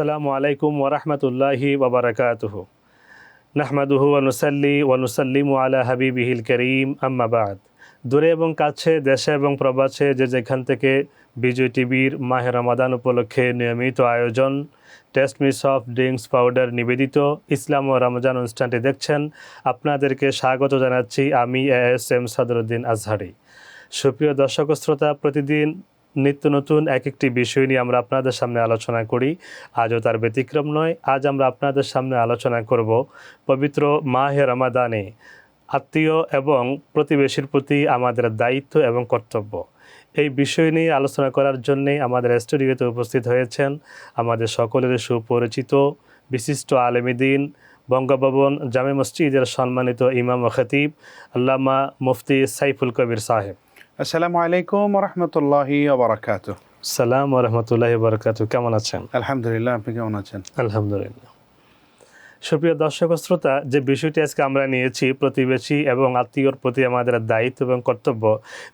আসসালামু আলাইকুম ওরহমতুল্লাহি ওবরাকাতুহ নাহমাদুহু ওয়ানুসাল্লি ওয়ানুসাল্লিমু আলা হাবিবিহিল করিম আম্মাবাদ দূরে এবং কাছে, দেশে এবং প্রবাসে যে যেখান থেকে বিজয় টিভির মাহে রমাদান উপলক্ষে নিয়মিত আয়োজন, taste miss of drinks powder নিবেদিত ইসলাম ও রমজান অনুষ্ঠানটি দেখছেন। আপনাদেরকে স্বাগত জানাচ্ছি আমি A S M Sadruddin Azhari. সুপ্রিয় দর্শক শ্রোতা, প্রতিদিন নিত্য নতুন এক একটি বিষয় নিয়ে আমরা আপনাদের সামনে আলোচনা করি। আজও তার ব্যতিক্রম নয়, আজ আমরা আপনাদের সামনে আলোচনা করব পবিত্র মাহে রমাদানে। আত্মীয় এবং প্রতিবেশীর প্রতি আমাদের দায়িত্ব এবং কর্তব্য। এই বিষয় নিয়ে আলোচনা করার জন্যে আমাদের স্টুডিওতে উপস্থিত হয়েছেন আমাদের সকলের সুপরিচিত বিশিষ্ট আলেমিদিন বঙ্গভবন জামে মসজিদের সম্মানিত ইমাম খতিব আল্লামা মুফতি সাইফুল কবির সাহেব। আসসালামু আলাইকুম রহমতুল্লাহি ওবরাকাত সালাম রহমতুল্লাহ বরকাত কেমন আছেন আলহামদুলিল্লাহ আপনি কেমন আছেন আলহামদুলিল্লাহ সুপ্রিয় দর্শক শ্রোতা, যে বিষয়টি আজকে আমরা নিয়েছি, প্রতিবেশী এবং আত্মীয়র প্রতি আমাদের দায়িত্ব এবং কর্তব্য,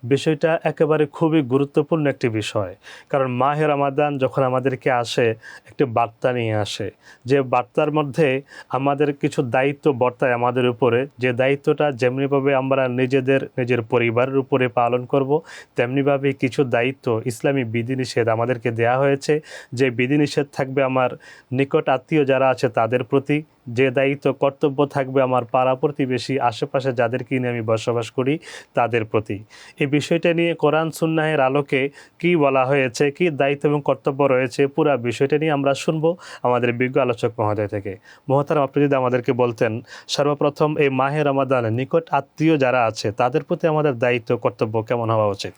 বিষয়টা একেবারে খুবই গুরুত্বপূর্ণ একটি বিষয়। কারণ মাহে রমাদান যখন আমাদেরকে আসে, একটি বার্তা নিয়ে আসে। যে বার্তার মধ্যে আমাদের কিছু দায়িত্ব বর্তায় আমাদের উপরে। যে দায়িত্বটা যেমনিভাবে আমরা নিজেদের, নিজের পরিবারের উপরে পালন করব, তেমনিভাবে কিছু দায়িত্ব ইসলামী বিধিনিষেধ আমাদেরকে দেয়া হয়েছে। যে বিধিনিষেধ থাকবে আমার নিকট আত্মীয় যারা আছে তাদের প্রতি। যে দায়িত্ব, কর্তব্য থাকবে আমার পাড়া প্রতিবেশী আশেপাশে যাদেরকে নিয়ে আমি বসবাস করি, তাদের প্রতি। এই বিষয়টা নিয়ে কোরআন সুন্নাহের আলোকে কি বলা হয়েছে, কি দায়িত্ব এবং কর্তব্য রয়েছে, পুরো বিষয়টা নিয়ে আমরা শুনব আমাদের বিজ্ঞ আলোচক মহোদয় থেকে। মহতারাম আপনি যদি আমাদেরকে বলতেন, সর্বপ্রথম এই মাহে রমাদানে নিকট আত্মীয় যারা আছে, তাদের প্রতি আমাদের দায়িত্ব, কর্তব্য কেমন হওয়া উচিত?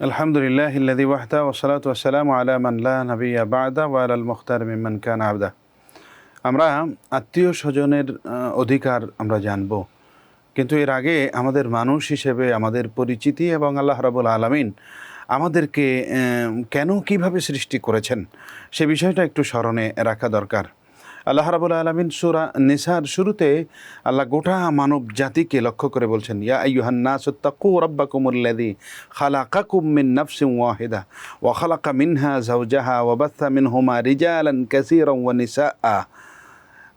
আলহামদুলিল্লাহ ইল্লাদি ওয়াহদা ওসালাত ওয়াসালাম আলা মান লা নবিয়া বাদা ওয়া আলাল মুখতার মিম্মান কান আবদা। আমরা আত্মীয় স্বজনের অধিকার আমরা জানব। কিন্তু এর আগে আমাদের মানুষ হিসেবে আমাদের পরিচিতি এবং আল্লাহ রাবুল আলমিন আমাদেরকে কেন কীভাবে সৃষ্টি করেছেন সে বিষয়টা একটু স্মরণে রাখা দরকার। আল্লাহ রাবুল আলমিন সুরা নিসার শুরুতে আল্লাহ গোটা মানব জাতিকে লক্ষ্য করে বলছেন, ইয়া আইয়ুহান্না সত্তাকু রাব্বাকুমুল্লাযী খালাকাকুম মিন নাফসিন ওয়াহিদা ওয়া খালাকা মিনহা যাওজাহা ওয়া বাথা মিনহুমা রিজালান কাসীরান ওয়া নিসাআ।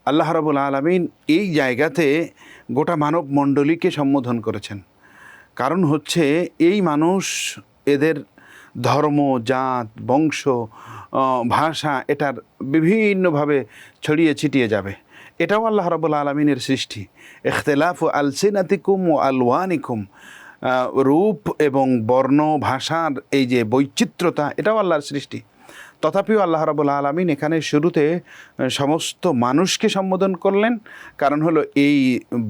আল্লাহ রাবুল আলমিন এই জায়গাতে গোটা মানব মণ্ডলীকে সম্বোধন করেছেন। কারণ হচ্ছে এই মানুষ এদের ধর্ম, জাত, বংশ ভাষা এটার বিভিন্নভাবে ছড়িয়ে ছিটিয়ে যাবে। এটাও আল্লাহ রাবুল আলমিনের সৃষ্টি। এখতেলাফ আলসিনাতিকুম ও আলওয়ানিকুম। রূপ এবং বর্ণ, ভাষার এই যে বৈচিত্র্যতা, এটাও আল্লাহর সৃষ্টি। তথাপিও আল্লাহ রাবুল আলমিন এখানে শুরুতে সমস্ত মানুষকে সম্বোধন করলেন। কারণ হলো এই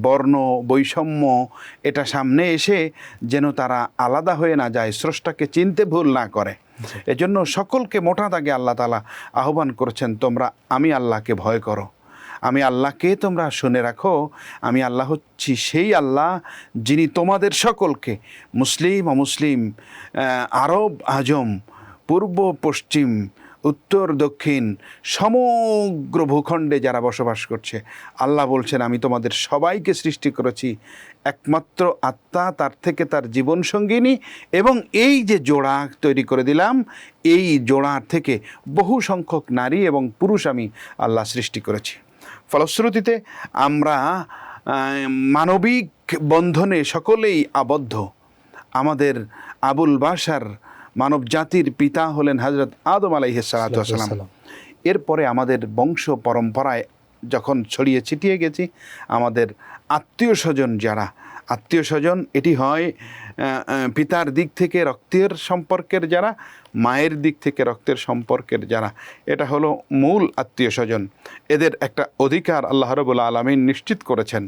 বর্ণ বৈষম্য এটা সামনে এসে যেন তারা আলাদা হয়ে না যায় স্রষ্টাকে চিনতে ভুল না করে। এজন্য সকলকে মোটা দাগে আল্লাহ তালা আহ্বান করেছেন তোমরা আমি আল্লাহকে ভয় করো। আমি আল্লাহকে তোমরা শুনে রাখো। আমি আল্লাহ হচ্ছি সেই আল্লাহ যিনি তোমাদের সকলকে মুসলিম অমুসলিম আরব আজম পূর্ব পশ্চিম উত্তর, দক্ষিণ, সমগ্র ভূখণ্ডে যারা বসবাস করছে, আল্লাহ বলছেন, আমি তোমাদের সবাইকে সৃষ্টি করেছি, একমাত্র আত্মা, তার থেকে তার জীবনসঙ্গিনী এবং এই যে জোড়া তৈরি করে দিলাম, এই জোড়ার থেকে বহু সংখ্যক নারী এবং পুরুষ আমি আল্লাহ সৃষ্টি করেছি। ফলশ্রুতিতে আমরা মানবিক বন্ধনে সকলেই আবদ্ধ। আমাদের আবুল বাসার মানব জাতির পিতা হলেন হজরত আদম আলাইসালাম এরপরে আমাদের বংশ পরম্পরায় যখন ছড়িয়ে ছিটিয়ে গেছি আমাদের আত্মীয় স্বজন যারা আত্মীয় স্বজন, এটি হয় পিতার দিক থেকে রক্তের সম্পর্কের যারা, মায়ের দিক থেকে রক্তের সম্পর্কের যারা। এটা হলো মূল আত্মীয় স্বজন। এদের একটা অধিকার আল্লাহ রবুল্লা আলমিন নিশ্চিত করেছেন।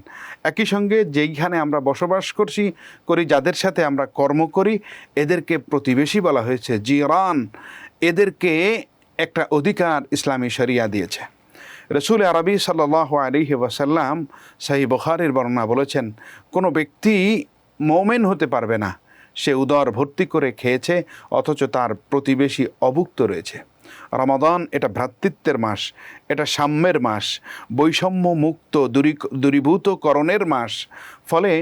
একই সঙ্গে যেইখানে আমরা বসবাস করছি, করি, যাদের সাথে আমরা কর্ম করি, এদেরকে প্রতিবেশী বলা হয়েছে, জিরান। এদেরকে একটা অধিকার ইসলামী শরিয়া দিয়েছে। রসুল আরবি সাল্লাহ আলিহি ওয়াসাল্লাম সাহি বখারের বর্ণনা বলেছেন, কোনো ব্যক্তি মৌমেন হতে পারবে না। সে উদর ভর্তি করে খেয়েছে, অথচ তার প্রতিবেশী অভুক্ত রয়েছে। রমাদান এটা ভ্রাতৃত্বের মাস, এটা সাম্যের মাস বৈষম্য মুক্ত দূরী দূরীভূতকরণের মাস। ফলে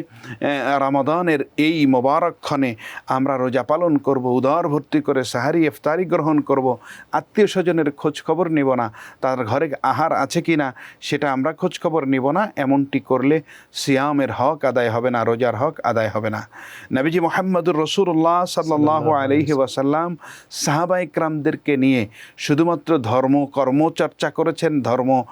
রমাদানের এই মোবারকক্ষণে আমরা রোজা পালন করব, উদার ভর্তি করে সাহারি, ইফতারি গ্রহণ করব, আত্মীয় স্বজনের খোঁজ খবর নিব না, তার ঘরে আহার আছে কি না, সেটা আমরা খোঁজ খবর নিব না, এমনটি করলে সিয়ামের হক আদায় হবে না, রোজার হক আদায় হবে না। নবীজি মোহাম্মদুর রসুল্লাহ সাল্লাহ আলহি ওয়াসাল্লাম সাহাবা ইকরামদেরকে নিয়ে শুধুমাত্র ধর্ম কর্ম চর্চা করেছেন, ধর্ম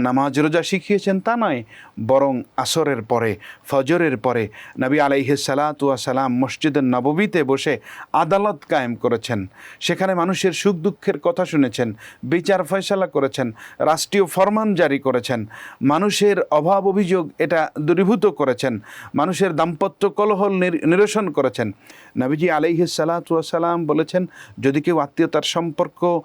নামাজ রোজা শিখিয়েছেন তা নয়, বরং আসরের পরে, ফজরের পরে নবী আলাইহি সালাম মসজিদের নববীতে বসে আদালত কায়েম করেছেন। সেখানে মানুষের সুখ দুঃখের কথা শুনেছেন, বিচার ফয়সালা করেছেন, রাষ্ট্রীয় ফরমান জারি করেছেন। মানুষের অভাব অভিযোগ এটা দূরীভূত করেছেন, মানুষের দাম্পত্য কলহল নির- নিরসন করেছেন। নবীজি আলাইহি সালাম বলেছেন, যদি কেউ আত্মীয়তার সম্পর্ক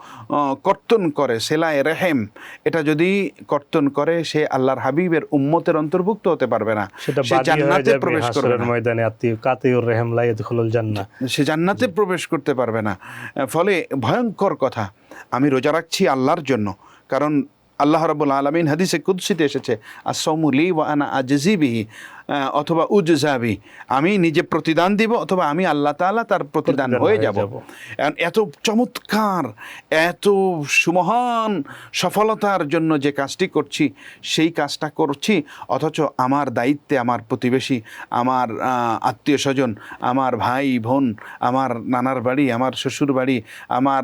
কর্তন করে সেলায় রেহেম। এটা যদি কর্তন করে সে আল্লাহর হাবিবের উম্মতের অন্তর্ভুক্ত হতে পারবে না। সে জান্নাতে প্রবেশ করবে ময়দানে কাতিউর রেহম লাইয়াদখুলুল জান্নাহ। সে জান্নাতে প্রবেশ করতে পারবে না। ফলে ভয়ঙ্কর কথা আমি রোজা রাখছি আল্লাহর জন্য। কারণ আল্লাহ রাবুল আলমিন হাদিসে কুদ্সিতে এসেছে আসৌমুলি ওয়া আনা আজজিবিহি অথবা উজাবি আমি নিজে প্রতিদান দিব অথবা আমি আল্লাহ তাআলা তার প্রতিদান হয়ে যাব। এত চমৎকার এত সুমহান সফলতার জন্য যে কাজটি করছি সেই কাজটা করছি অথচ আমার দায়িত্বে আমার প্রতিবেশী আমার আত্মীয় স্বজন আমার ভাই বোন আমার নানার বাড়ি আমার শ্বশুর বাড়ি আমার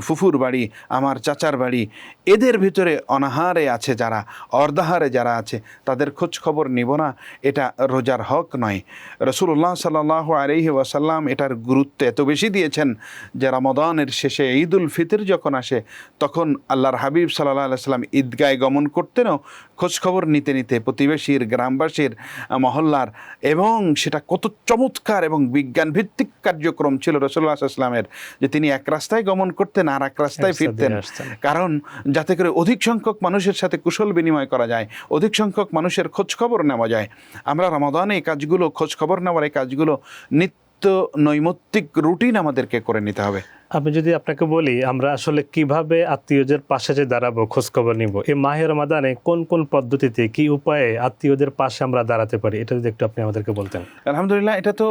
ফুফুর বাড়ি আমার চাচার বাড়ি এদের ভিতরে অনাহারে আছে যারা অর্ধাহারে যারা আছে তাদের খোঁজ খবর নিব না এটা রোজার হক নয়। রসুল্লাহ সাল্লাহ আলহি ওয়াসাল্লাম এটার গুরুত্ব এত বেশি দিয়েছেন যে রমাদানের শেষে ঈদ উল ফিতর যখন আসে তখন আল্লাহর হাবিব সাল্লাহ আলাইসাল্লাম ঈদগায় গমন করতেনও খোঁজখবর নিতে নিতে প্রতিবেশীর গ্রামবাসীর মহল্লার এবং সেটা কত চমৎকার এবং বিজ্ঞানভিত্তিক কার্যক্রম ছিল রসুল্লাহ আসলামের যে তিনি এক রাস্তায় গমন করতেন আর এক রাস্তায় ফিরতেন। কারণ যাতে করে অধিক সংখ্যক মানুষের সাথে কুশল বিনিময় করা যায় অধিক সংখ্যক মানুষের খোঁজখবর নেওয়া যায় আমরা রমাদানে এই কাজগুলো, খোঁজখবর নেওয়ার এই কাজগুলো নিত্য নৈমিত্তিক রুটিন আমাদেরকে করে নিতে হবে। আমি যদি আপনাকে বলি আমরা আসলে কীভাবে আত্মীয়দের পাশে যে দাঁড়াবো খোঁজখবর নিব? এই মাহের রমাদানে কোন কোন পদ্ধতিতে কি উপায়ে আত্মীয়দের পাশে আমরা দাঁড়াতে পারি? এটা যদি একটু আপনি আমাদেরকে বলতেন। আলহামদুলিল্লাহ এটা তো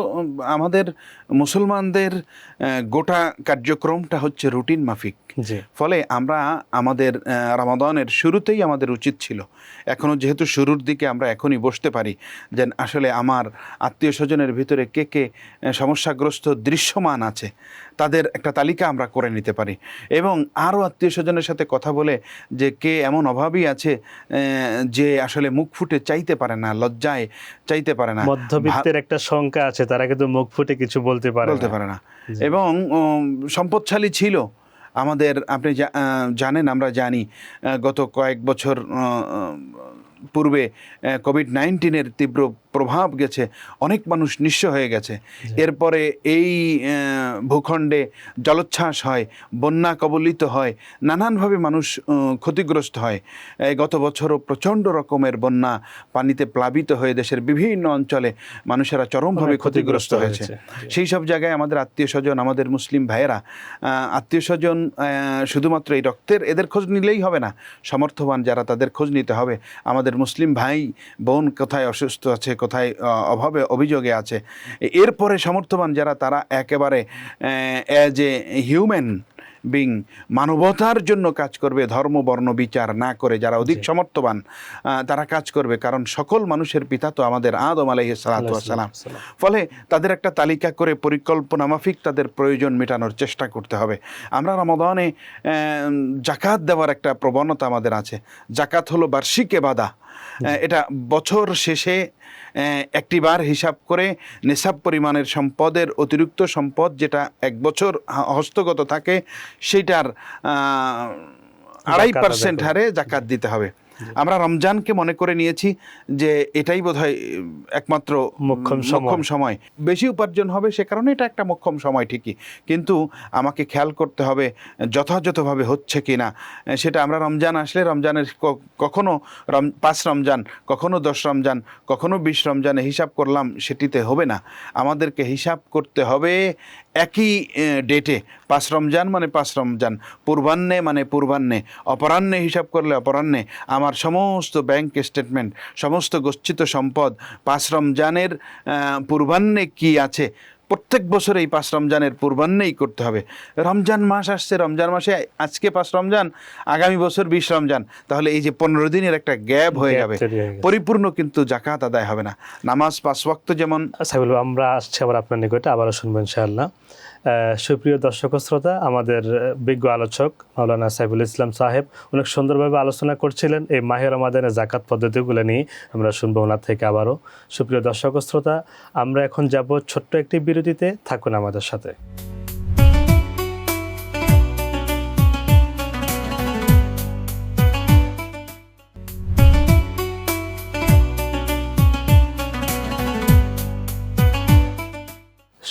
আমাদের মুসলমানদের গোটা কার্যক্রমটা হচ্ছে রুটিন মাফিক। জি। ফলে আমরা আমাদের রমাদানের শুরুতেই আমাদের উচিত ছিল। এখনও যেহেতু শুরুর দিকে আমরা এখনই বসতে পারি যে আসলে আমার আত্মীয় স্বজনের ভিতরে কে কে সমস্যাগ্রস্ত দৃশ্যমান আছে তাদের একটা তালিকা আমরা করে নিতে পারি। এবং আরও আত্মীয় স্বজনের সাথে কথা বলে যে কে এমন অভাবই আছে যে আসলে মুখ ফুটে চাইতে পারে না লজ্জায় চাইতে পারে না। মধ্যবিত্তের একটা সংখ্যা আছে তারা কিন্তু মুখ ফুটে কিছু বলতে পারে বলতে পারে না। এবং সম্পদশালী ছিল। আমাদের আপনি জানেন আমরা জানি গত কয়েক বছর পূর্বে কোভিড নাইন্টিনের তীব্র প্রভাব গেছে অনেক মানুষ নিঃস্ব হয়ে গেছে। এরপরে এই ভূখণ্ডে জলোচ্ছ্বাস হয় বন্যা কবলিত হয় নানানভাবে মানুষ ক্ষতিগ্রস্ত হয়। এই গত বছরও প্রচণ্ড রকমের বন্যা পানিতে প্লাবিত হয়ে দেশের বিভিন্ন অঞ্চলে মানুষেরা চরমভাবে ক্ষতিগ্রস্ত হয়েছে। হয়েছে। সেই সব জায়গায় আমাদের আত্মীয় স্বজন আমাদের মুসলিম ভাইয়েরা আত্মীয় স্বজন শুধুমাত্র এই রক্তের এদের খোঁজ নিলেই হবে না সমর্থবান যারা তাদের খোঁজ নিতে হবে আমাদের মুসলিম ভাই বোন কোথায় অসুস্থ আছে কোথায় অভাবে অভিযোগে আছে এরপরে সমর্থবান যারা তারা একেবারে অ্যাজ এ হিউম্যান বিং মানবতার জন্য কাজ করবে ধর্ম বর্ণ বিচার না করে যারা অধিক সমর্থবান তারা কাজ করবে কারণ সকল মানুষের পিতা তো আমাদের আদম আলাইহিস সালাতু ওয়াস সালাম। ফলে তাদের একটা তালিকা করে পরিকল্পনা মাফিক তাদের প্রয়োজন মেটানোর চেষ্টা করতে হবে। আমরা রমাদানে জাকাত দেওয়ার একটা প্রবণতা আমাদের আছে। জাকাত হলো বার্ষিক এবাদা। আহ, এটা বছর শেষে একটিবার হিসাব করে নেশাব পরিমাণের সম্পদের অতিরিক্ত সম্পদ যেটা এক বছর হস্তগত থাকে সেটার আহ, আড়াই পার্সেন্ট হারে জাকাত দিতে হবে। আমরা রমজানকে মনে করে নিয়েছি যে এটাই বোধহয় একমাত্র মোক্ষম সময়। বেশি উপার্জন হবে সে কারণে এটা একটা মোক্ষম সময় ঠিকই। কিন্তু আমাকে খেয়াল করতে হবে যথাযথভাবে হচ্ছে কি না সেটা আমরা রমজান আসলে রমজানের কখনো রম পাঁচ রমজান কখনো দশ রমজান কখনো বিশ রমজানে হিসাব করলাম সেটিতে হবে না। আমাদেরকে হিসাব করতে হবে একই ডেটে পাঁচ রমজান মানে পাঁচ রমজান। পূর্বাহ্নে মানে পূর্বাহ্নে। অপরাহ্নে হিসাব করলে অপরাহ্নে। আমার সমস্ত ব্যাংক স্টেটমেন্ট সমস্ত গচ্ছিত সম্পদ পাঁচ রমজানের পূর্বাহ্নে কি আছে? প্রত্যেক বছর এই পাঁচ রমজানের পূর্বাহ্নেই করতে হবে। রমজান মাস আসছে রমজান মাসে আজকে পাঁচ রমজান আগামী বছর বিশ রমজান। তাহলে এই যে পনেরো দিনের একটা গ্যাপ হয়ে যাবে। পরিপূর্ণ কিন্তু জাকাত আদায় হবে না। নামাজ পাঁচ ওয়াক্ত যেমন সাইবুল আমরা আসছি আবার আপনার নিকটে আবারও শুনবেন ইনশাআল্লাহ। সুপ্রিয় দর্শক শ্রোতা, আমাদের বিজ্ঞ আলোচক মাওলানা সাইফুল ইসলাম সাহেব অনেক সুন্দরভাবে আলোচনা করছিলেন এই মাহের রমাদানে জাকাত পদ্ধতিগুলো নিয়ে। আমরা শুনব ওনার থেকে আবারও। সুপ্রিয় দর্শক শ্রোতা, আমরা এখন যাব ছোট্ট একটি বিরতিতে। থাকুন আমাদের সাথে।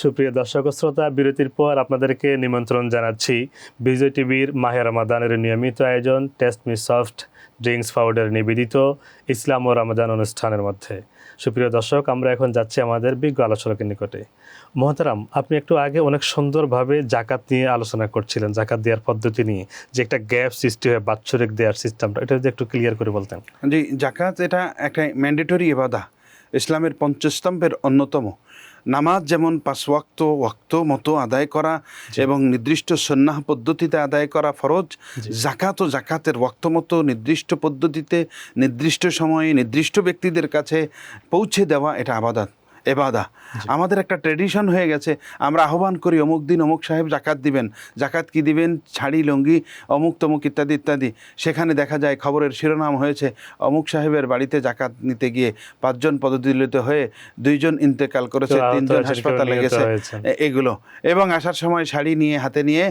সুপ্রিয় দর্শক শ্রোতা, বিরতির পর আপনাদেরকে নিমন্ত্রণ জানাচ্ছি বিজয় টিভির মাহের রমাদানের নিয়মিত আয়োজন taste me soft drinks powder নিবেদিত ইসলাম ও রমাদান অনুষ্ঠানের মধ্যে। সুপ্রিয় দর্শক, আমরা এখন যাচ্ছি আমাদের বিজ্ঞ আলোচকের নিকটে। মহতারাম, আপনি একটু আগে অনেক সুন্দরভাবে জাকাত নিয়ে আলোচনা করছিলেন, জাকাত দেওয়ার পদ্ধতি নিয়ে, যে একটা গ্যাপ সৃষ্টি হয়, বাৎসরিক দেওয়ার সিস্টেমটা, এটা যদি একটু ক্লিয়ার করে বলতেন। জি, জাকাত এটা একটা ম্যান্ডেটরি এবাদা। ইসলামের পঞ্চস্তম্ভের অন্যতম। নামাজ যেমন পাঁচ ওয়াক্ত ওয়াক্ত মতো আদায় করা এবং নির্দিষ্ট সন্ন্যাহ পদ্ধতিতে আদায় করা ফরজ জাকাত ও জাকাতের ওয়াক্ত মতো নির্দিষ্ট পদ্ধতিতে নির্দিষ্ট সময়ে নির্দিষ্ট ব্যক্তিদের কাছে পৌঁছে দেওয়া এটা আবাদাত। এবাদা। আমাদের একটা ট্রেডিশন হয়ে গেছে। আমরা আহ্বান করি অমুক দিন অমুক সাহেব জাকাত দিবেন। জাকাত কি দিবেন? ছাড়ি লঙ্গি অমুক তমুক ইত্যাদি ইত্যাদি। সেখানে দেখা যায় খবরের শিরোনাম হয়েছে অমুক সাহেবের বাড়িতে জাকাত নিতে গিয়ে পাঁচজন পদদলিত হয়ে দুইজন ইন্তেকাল করেছে তিনজন হাসপাতালে গেছে। এগুলো। এবং আসার সময় শাড়ি নিয়ে হাতে নিয়ে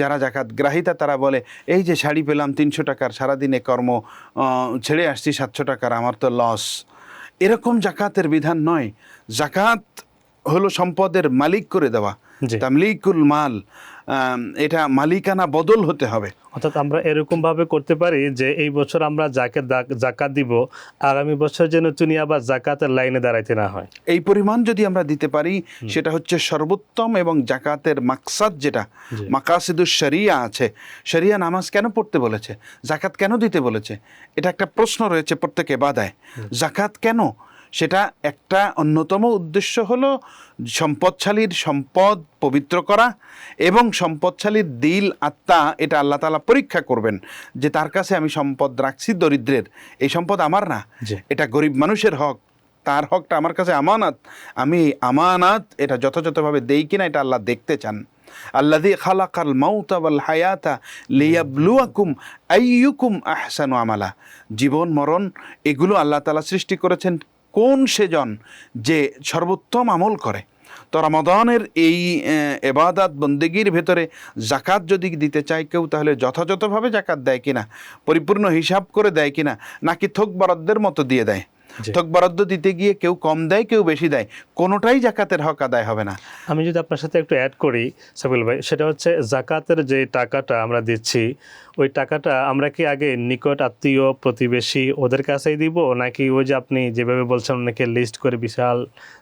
যারা জাকাত গ্রাহিতা তারা বলে এই যে শাড়ি পেলাম তিনশো টাকার সারাদিনে কর্ম ছেড়ে আসছি সাতশো টাকার আমার তো লস এরকম জাকাতের বিধান নয়। জাকাত হলো সম্পদের মালিক করে দেওয়া। তামলিকুল মাল। এটা মালিকানা বদল হতে হবে। অর্থাৎ আমরা এরকম ভাবে করতে পারি যে এই বছর আমরা যাকে জাকাত দিব আগামী বছর যেন তিনি আবার জাকাতের লাইনে দাঁড়াইতে না হয়। এই পরিমাণ যদি আমরা দিতে পারি সেটা হচ্ছে সর্বোত্তম এবং জাকাতের মাকসাদ যেটা জি। মাকাসিদুস শরিয়া আছে। শরিয়া নামাজ কেন পড়তে বলেছে? জাকাত কেন দিতে বলেছে? এটা একটা প্রশ্ন রয়েছে প্রত্যেকে বাদায় জাকাত কেন? সেটা একটা অন্যতম উদ্দেশ্য হলো সম্পদশালীর সম্পদ পবিত্র করা এবং সম্পদশালীর দিল আত্মা এটা আল্লাহ তালা পরীক্ষা করবেন যে তার কাছে আমি সম্পদ রাখছি দরিদ্রের। এই সম্পদ আমার না। এটা গরিব মানুষের হক। তার হকটা আমার কাছে আমানত। আমি আমানত এটা যথাযথভাবে দেই কিনা এটা আল্লাহ দেখতে চান। আল্লাদি খালাকাল মাউতা ওয়াল হায়াতা লিয়াবলুয়াকুম আইয়ুকুম আহসানু আমালা। জীবন মরণ এগুলো আল্লাহ তাআলা সৃষ্টি করেছেন কোন সেজন যে সর্বোত্তম আমল করে? তো রমাদানের এই এবাদাত বন্দেগীর ভেতরে জাকাত যদি দিতে চায় কেউ তাহলে যথাযথভাবে জাকাত দেয় কিনা? পরিপূর্ণ হিসাব করে দেয় কিনা? নাকি থোক বরাদ্দের মতো দিয়ে দেয়। থোক বরাদ্দ দিতে গিয়ে কেউ কম দেয় কেউ বেশি দেয়? কোনোটাই জাকাতের হক আদায় হবে না। আমি যদি আপনার সাথে একটু অ্যাড করি সাবিল ভাই সেটা হচ্ছে জাকাতের যে টাকাটা আমরা দিচ্ছি ওই টাকাটা আমরা কি আগে নিকট আত্মীয় প্রতিবেশী ওদের কাছেই দিব? নাকি ওই যে আপনি যেভাবে বলছেন অনেকে লিস্ট করে বিশাল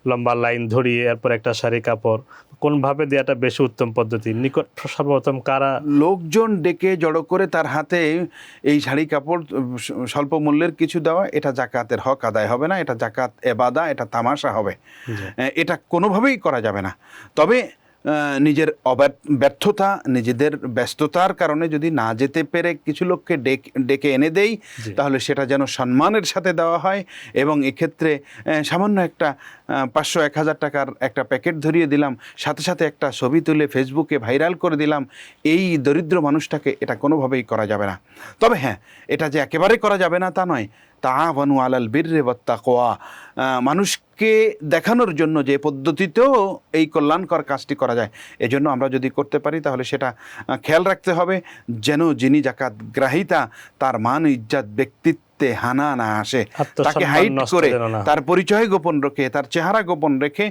লম্বা লাইন ধরিয়ে এরপর একটা শাড়ি কাপড়। কোনভাবে দেওয়াটা বেশি উত্তম পদ্ধতি? নিকট সর্বপ্রথম কারা? লোকজন ডেকে জড়ো করে তার হাতে এই শাড়ি কাপড় স্বল্প মূল্যের কিছু দেওয়া এটা জাকাতের হক আদায় হবে না এটা জাকাত এবাদা এটা তামাশা হবে। এটা কোনোভাবেই করা যাবে না। তবে নিজের ব্যর্থতা নিজেদের ব্যস্ততার কারণে যদি না যেতে পেরে কিছু লোককে ডেকে ডেকে এনে দেই তাহলে সেটা যেন সম্মানের সাথে দেওয়া হয় এবং এক্ষেত্রে সামান্য একটা পাঁচশো এক হাজার টাকার একটা প্যাকেট ধরিয়ে দিলাম, সাথে সাথে একটা ছবি তুলে ফেসবুকে ভাইরাল করে দিলাম। এই দরিদ্র মানুষটাকে এটা কোনোভাবেই করা যাবে না। তবে হ্যাঁ এটা যে একেবারে করা যাবে না তা নয়। তাহাবানু আলাল বীর্রে বত্তাকোয়া মানুষকে দেখানোর জন্য যে পদ্ধতিতেও এই কল্যাণকর কাজটি করা যায়, এজন্য আমরা যদি করতে পারি, তাহলে সেটা খেয়াল রাখতে হবে। যেন যিনি জাকাত গ্রাহিতা, তার মান ইজ্জাত, ব্যক্তিত্ব নেতৃত্বে হানা না আসে তাকে হাইড নষ্ট করে। তার পরিচয় গোপন রেখে তার চেহারা গোপন রেখে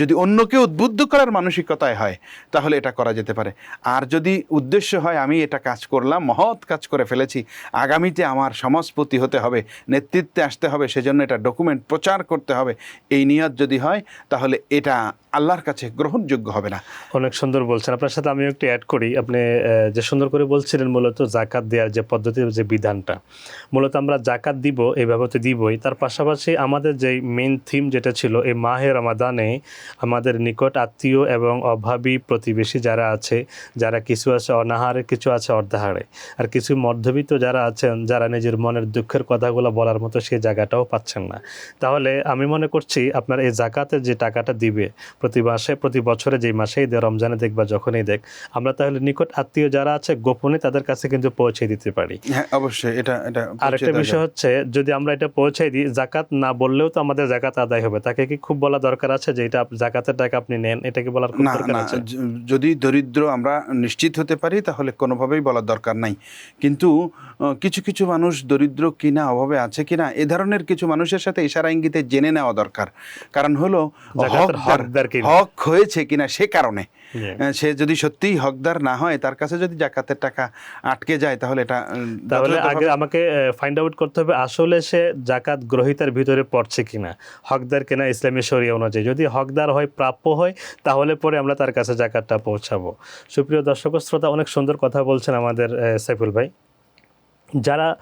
যদি অন্যকে উদ্বুদ্ধ করার মানসিকতায় হয় তাহলে এটা করা যেতে পারে। আর যদি উদ্দেশ্য হয় আমি এটা কাজ করলাম মহৎ কাজ করে ফেলেছি আগামীতে আমার সমাজপতি হতে হবে নেতৃত্বে আসতে হবে সেজন্য এটা ডকুমেন্ট প্রচার করতে হবে এই নিয়ত যদি হয় তাহলে এটা আল্লাহর কাছে গ্রহণযোগ্য হবে না। অনেক সুন্দর বলছেন। আপনার সাথে আমি একটু অ্যাড করি। আপনি যে সুন্দর করে বলছিলেন মূলত জাকাত দেওয়ার যে পদ্ধতি যে বিধানটা মূলত আমরা জাকাত দিব এইভাবে তো দিবই। তার পাশাপাশি আমাদের যে মেন থিম যেটা ছিল এই মাহে রমাদানে আমাদের নিকট আত্মীয় এবং অভাবী প্রতিবেশী যারা আছে যারা কিছু আছে অনাহারে কিছু আছে অর্ধাহারে। আর কিছু মধ্যবিত্ত যারা আছেন যারা নিজের মনের দুঃখের কথাগুলো বলার মতো সেই জায়গাটাও পাচ্ছেন না। তাহলে আমি মনে করছি আপনার এই জাকাতের যে টাকাটা দিবে প্রতি মাসে প্রতি বছরে যেই মাসেই দেয় রমজানে দেখ বা যখনই দেখ আমরা তাহলে নিকট আত্মীয় যারা আছে গোপনে তাদের কাছে কিন্তু পৌঁছে দিতে পারি। হ্যাঁ অবশ্যই। এটা এটা আর পৌঁছে একটা দেওয়া বিষয়। হচ্ছে যদি আমরা এটা পৌঁছাই দিই জাকাত না বললেও তো আমাদের জাকাত আদায় হবে। তাকে কি খুব বলা দরকার আছে যে এটা জাকাতের টাকা আপনি নেন? এটা কি বলার খুব না দরকার আছে? যদি দরিদ্র আমরা নিশ্চিত হতে পারি তাহলে কোনোভাবেই বলার দরকার নাই। কিন্তু কিছু কিছু মানুষ দরিদ্র কিনা অভাবে আছে কিনা এ ধরনের কিছু মানুষের সাথে ইশারা ইঙ্গিতে জেনে নেওয়া দরকার। কারণ হলো। হক হয়েছে কিনা সে কারণে। সে যদি সত্যিই হকদার না হয় তার কাছে যদি জাকাতের টাকা আটকে যায় তাহলে এটা তাহলে আগে আমাকে ফাইন্ড আউট করতে হবে আসলে সে জাকাত গ্রহিতার ভিতরে পড়ছে কিনা হকদার কিনা ইসলামী শরিয়া অনুযায়ী। যদি হকদার হয় প্রাপ্য হয় তাহলে পরে আমরা তার কাছে জাকাতটা পৌঁছাবো। সুপ্রিয় দর্শক শ্রোতা অনেক সুন্দর কথা বলছেন আমাদের সাইফুল ভাই। যারা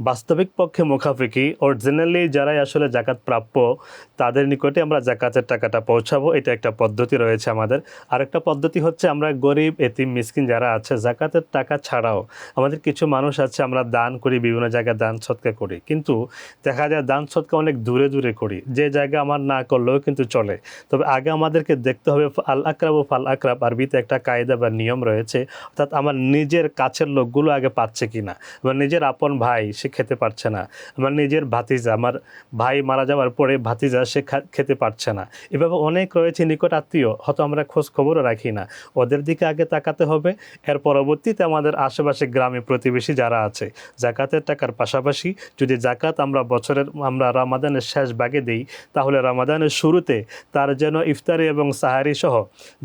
বাস্তবিক পক্ষে মুখাফিকি অরিজিনালি যারাই আসলে জাকাত প্রাপ্য, তাদের নিকটে আমরা জাকাতের টাকাটা পৌঁছাবো। এটা একটা পদ্ধতি রয়েছে আমাদের। আরেকটা পদ্ধতি হচ্ছে আমরা গরিব, এতিম, মিসকিন যারা আছে, জাকাতের টাকা ছাড়াও আমাদের কিছু মানুষ আছে, আমরা দান করি, বিভিন্ন জায়গায় দান সৎকা করি। কিন্তু দেখা যায় দান সৎকা অনেক দূরে দূরে করি। যে জায়গা আমার না করলেও কিন্তু চলে। তবে আগে আমাদেরকে দেখতে হবে আল আকরাব ও ফাল আকরাব আরবিতে একটা কায়দা বা নিয়ম রয়েছে। অর্থাৎ আমার নিজের কাছের লোকগুলো আগে পাচ্ছে কিনা আমার নিজের আপন ভাই, সে খেতে পারছে না। আমার নিজের ভাতিজা, আমার ভাই মারা যাওয়ার পরে ভাতিজা, সে খেতে পারছে না। এভাবে অনেক রয়েছে নিকট আত্মীয়, হয়তো আমরা খোঁজ খবরও রাখি না। ওদের দিকে আগে তাকাতে হবে। এর পরবর্তীতে আমাদের আশেপাশে গ্রামে প্রতিবেশী যারা আছে, জাকাতের টাকার পাশাপাশি যদি জাকাত আমরা বছরের, আমরা রামাদানের শেষ ভাগে দিই, তাহলে রামাদানের শুরুতে তার যেন ইফতারি এবং সাহারি সহ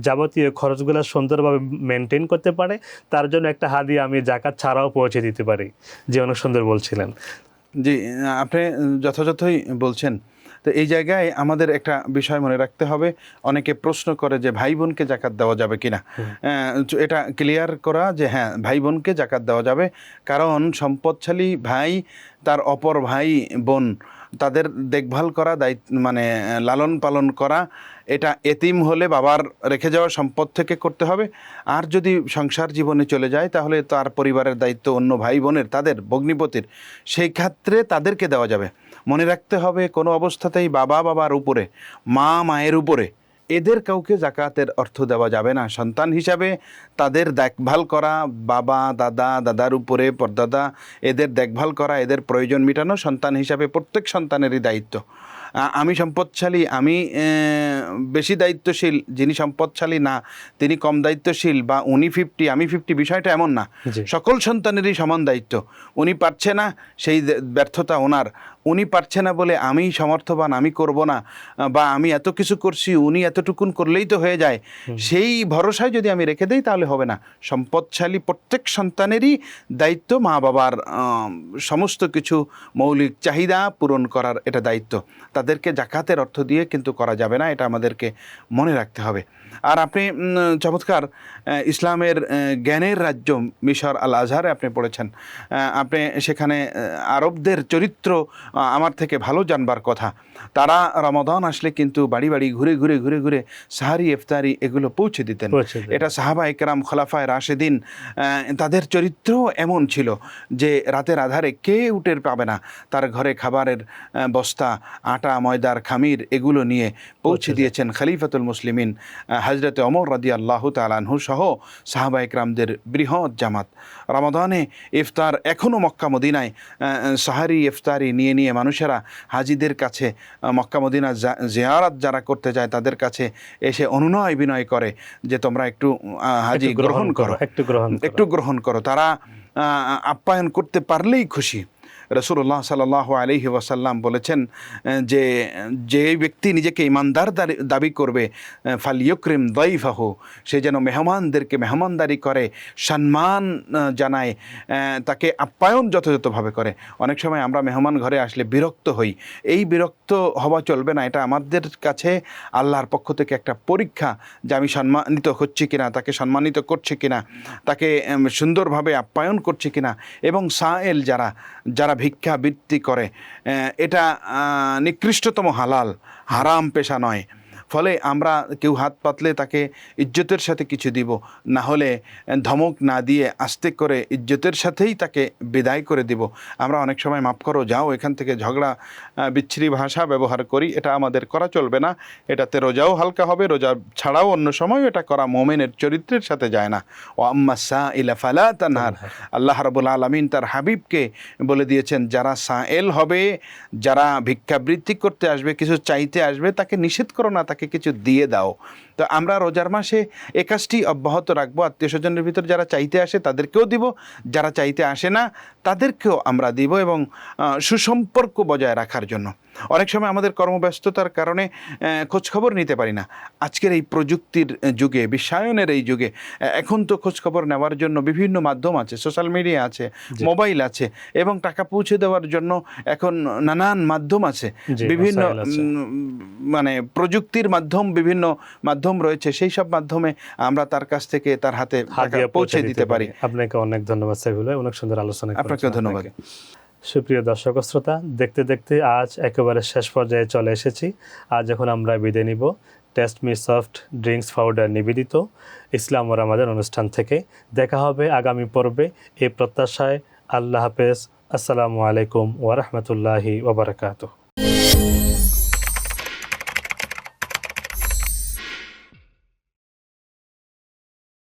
যাবতীয় খরচগুলো সুন্দরভাবে মেনটেন করতে পারে, তার জন্য একটা হাদিয়া আমি জাকাত ছাড়াও পৌঁছে দিতে পারি। যে অনেক সুন্দর বলছিলেন। জি আপনি যথাযথই বলছেন। তো এই জায়গায় আমাদের একটা বিষয় মনে রাখতে হবে। অনেকে প্রশ্ন করে যে ভাই বোনকে জাকাত দেওয়া যাবে কিনা? এটা ক্লিয়ার করা যে হ্যাঁ ভাই বোনকে জাকাত দেওয়া যাবে। কারণ সম্পদশালী ভাই তার অপর ভাই বোন তাদের দেখভাল করা, দায়িত্ব মানে লালন পালন করা, এটা এতিম হলে বাবার রেখে যাওয়া সম্পদ থেকে করতে হবে। আর যদি সংসার জীবনে চলে যায়, তাহলে তার পরিবারের দায়িত্ব অন্য ভাই বোনের, তাদের, ভগ্নিপতির, সেই ক্ষেত্রে তাদেরকে দেওয়া যাবে। মনে রাখতে হবে কোনো অবস্থাতেই বাবা বাবার উপরে মা মায়ের উপরে এদের কাউকে জাকাতের অর্থ দেওয়া যাবে না। সন্তান হিসাবে তাদের দেখভাল করা, বাবা, দাদা, দাদার উপরে, পরদাদা, এদের দেখভাল করা, এদের প্রয়োজন মেটানো সন্তান হিসাবে প্রত্যেক সন্তানেরই দায়িত্ব। আমি সম্পদশালী আমি বেশি দায়িত্বশীল যিনি সম্পদশালী না তিনি কম দায়িত্বশীল বা উনি ফিফটি আমি ফিফটি বিষয়টা এমন না। সকল সন্তানেরই সমান দায়িত্ব। উনি পারছে না সেই ব্যর্থতা ওনার। উনি পারছে না বলে আমি সমর্থবান আমি করব না বা আমি এত কিছু করছি উনি এতটুকুন করলেই তো হয়ে যায়। সেই ভরসায় যদি আমি রেখে দিই তাহলে হবে না। সম্পদশালী প্রত্যেক সন্তানেরই দায়িত্ব মা বাবার সমস্ত কিছু মৌলিক চাহিদা পূরণ করার এটা দায়িত্ব। তাদেরকে জাকাতের অর্থ দিয়ে কিন্তু করা যাবে না এটা আমাদেরকে মনে রাখতে হবে। আর আপনি চমৎকার ইসলামের জ্ঞানের রাজ্য মিশর আল আজহারে আপনি পড়েছেন। আপনি সেখানে আরবদের চরিত্র আমার থেকে ভালো জানবার কথা। তারা রমাদান আসলে কিন্তু বাড়ি বাড়ি ঘুরে ঘুরে ঘুরে ঘুরে সাহারি ইফতারি এগুলো পৌঁছে দিতেন। এটা সাহাবা একরাম খলাফায় রাশেদিন তাদের চরিত্র এমন ছিল যে রাতের আধারে কে উটের পাবে না। তার ঘরে খাবারের বস্তা আটা ময়দার খামির এগুলো নিয়ে পৌঁছে দিয়েছেন খলিফাতুল মুসলিমিন হজরতে অমর রাদি আল্লাহ তালানহু সহ সাহাবা একরামদের বৃহৎ জামাত। রমাদানে ইফতার এখনও মক্কা মদিনায় সাহারি ইফতারি নিয়ে নিয়ে মানুষেরা হাজিদের কাছে মক্কা মদিনা জিয়ারাত যারা করতে যায় তাদের কাছে এসে অনুনয় বিনয় করে যে তোমরা একটু হাজি গ্রহণ করো একটু গ্রহণ একটু গ্রহণ করো। তারা আপ্যায়ন করতে পারলেই খুশি। রসুল্লাহ সাল্লাহ আলহি ওয়াসাল্লাম বলেছেন যে যে ব্যক্তি নিজেকে ইমানদার দারি- দাবি করবে ফালিয়ক্রিম দইফাহ সে যেন মেহমানদেরকে মেহমানদারি করে, সম্মান জানায় তাকে আপ্যায়ন যথাযথভাবে করে। অনেক সময় আমরা মেহমান ঘরে আসলে বিরক্ত হই। এই বিরক্ত হওয়া চলবে না, এটা আমাদের কাছে আল্লাহর পক্ষ থেকে একটা পরীক্ষা যে আমি সম্মানিত হচ্ছি কিনা, তাকে সম্মানিত করছি কিনা, তাকে সুন্দরভাবে আপ্যায়ন করছি কিনা, এবং সায়েল যারা যারা ভিক্ষাবৃত্তি করে। এটা নিকৃষ্টতম হালাল হারাম পেশা নয়। ফলে আমরা কেউ হাত পাতলে তাকে ইজ্জতের সাথে কিছু দিব, না হলে ধমক না দিয়ে আস্তে করে ইজ্জতের সাথেই তাকে বিদায় করে দিব। আমরা অনেক সময় মাফ করো, যাও এখান থেকে ঝগড়া বিচ্ছিরি ভাষা ব্যবহার করি, এটা আমাদের করা চলবে না। এটাতে রোজাও হালকা হবে, রোজা ছাড়াও অন্য সময় এটা করা মোমেনের চরিত্রের সাথে যায় না। ও আম্মা সা ইলা ফালা তানহার। আল্লাহ রাবুল আলমিন তার হাবিবকে বলে দিয়েছেন, যারা সায়েল হবে, যারা ভিক্ষাবৃত্তি করতে আসবে, কিছু চাইতে আসবে, তাকে নিষেধ করো না, তাকে কিছু দিয়ে দাও তো আমরা রোজার মাসে এ কাজটি অব্যাহত রাখব। আত্মীয় স্বজনের ভিতর যারা চাইতে আসে তাদেরকেও দিব যারা চাইতে আসে না তাদেরকেও আমরা দিব এবং সুসম্পর্ক বজায় রাখার জন্য। অনেক সময় আমাদের কর্মব্যস্ততার কারণে খোঁজখবর নিতে পারি না। আজকের এই প্রযুক্তির যুগে বিশ্বায়নের এই যুগে এখন তো খোঁজখবর নেওয়ার জন্য বিভিন্ন মাধ্যম আছে সোশ্যাল মিডিয়া আছে মোবাইল আছে এবং টাকা পৌঁছে দেওয়ার জন্য এখন নানান মাধ্যম আছে। বিভিন্ন মানে প্রযুক্তির মাধ্যম বিভিন্ন মাধ্যম রয়েছে সেই সব মাধ্যমে আমরা তার কাছ থেকে তার হাতে পৌঁছে দিতে পারি। আপনাকে অনেক ধন্যবাদ সাইফুল ভাই অনেক সুন্দর আলোচনা আপনাকে। ধন্যবাদ। সুপ্রিয় দর্শক শ্রোতা দেখতে দেখতে আজ একেবারে শেষ পর্যায়ে চলে এসেছি। আজ এখন আমরা বিদায় নিব। Taste me soft drinks powder নিবেদিত। ইসলাম ও রামাদান অনুষ্ঠান থেকে দেখা হবে আগামী পর্বে। এই প্রত্যাশায় আল্লাহ হাফেজ। আসসালামু আলাইকুম ওয়া রাহমাতুল্লাহি ওয়া বারাকাতুহু।